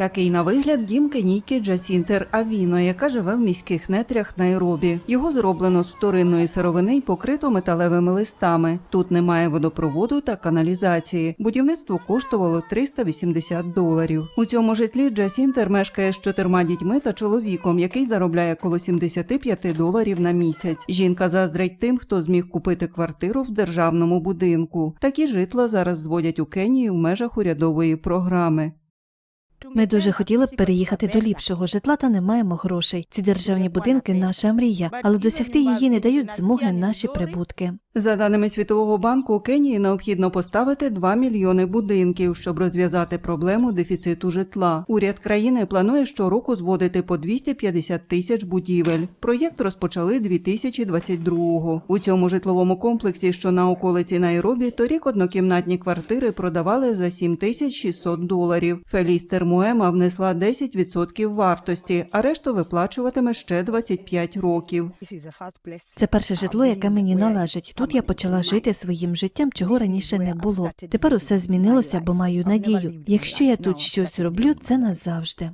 Такий на вигляд дім кенійки Джасінтер Авіно, яка живе в міських нетрях Найробі. Його зроблено з вторинної сировини й покрито металевими листами. Тут немає водопроводу та каналізації. Будівництво коштувало 380 доларів. У цьому житлі Джасінтер мешкає з чотирма дітьми та чоловіком, який заробляє коло 75 доларів на місяць. Жінка заздрить тим, хто зміг купити квартиру в державному будинку. Такі житла зараз зводять у Кенії в межах урядової програми. Ми дуже хотіли б переїхати до ліпшого житла, та не маємо грошей. Ці державні будинки наша мрія, але досягти її не дають змоги наші прибутки. За даними Світового банку, Кенії необхідно поставити 2 мільйони будинків, щоб розв'язати проблему дефіциту житла. Уряд країни планує щороку зводити по 250 тисяч будівель. Проєкт розпочали 2022-го. У цьому житловому комплексі, що на околиці Найробі, торік однокімнатні квартири продавали за 7 тисяч 600 доларів. Фелістер Муема внесла 10% вартості, а решту виплачуватиме ще 25 років. Це перше житло, яке мені належить. Тут я почала жити своїм життям, чого раніше не було. Тепер усе змінилося, бо маю надію. Якщо я тут щось роблю, це назавжди.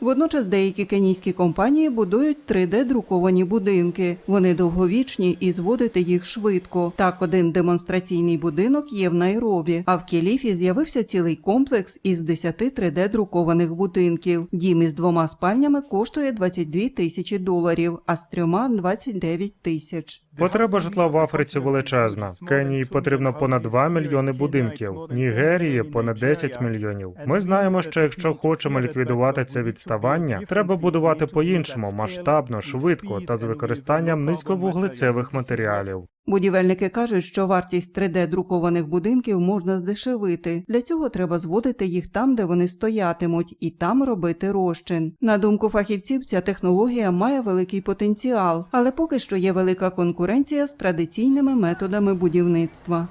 Водночас деякі кенійські компанії будують 3D-друковані будинки. Вони довговічні і зводити їх швидко. Так, один демонстраційний будинок є в Найробі, а в Кіліфі з'явився цілий комплекс із 10 3D-друкованих будинків. Дім із двома спальнями коштує 22 тисячі доларів, а з трьома 29 тисяч. Потреба житла в Африці величезна. Кенії потрібно понад 2 мільйони будинків. Нігерії понад 10 мільйонів. Ми знаємо, що якщо хочемо ліквідувати це відставання, треба будувати по-іншому, масштабно, швидко та з використанням низьковуглецевих матеріалів. Будівельники кажуть, що вартість 3D-друкованих будинків можна здешевити. Для цього треба зводити їх там, де вони стоятимуть, і там робити розчин. На думку фахівців, ця технологія має великий потенціал, але поки що є велика конкуренція з традиційними методами будівництва.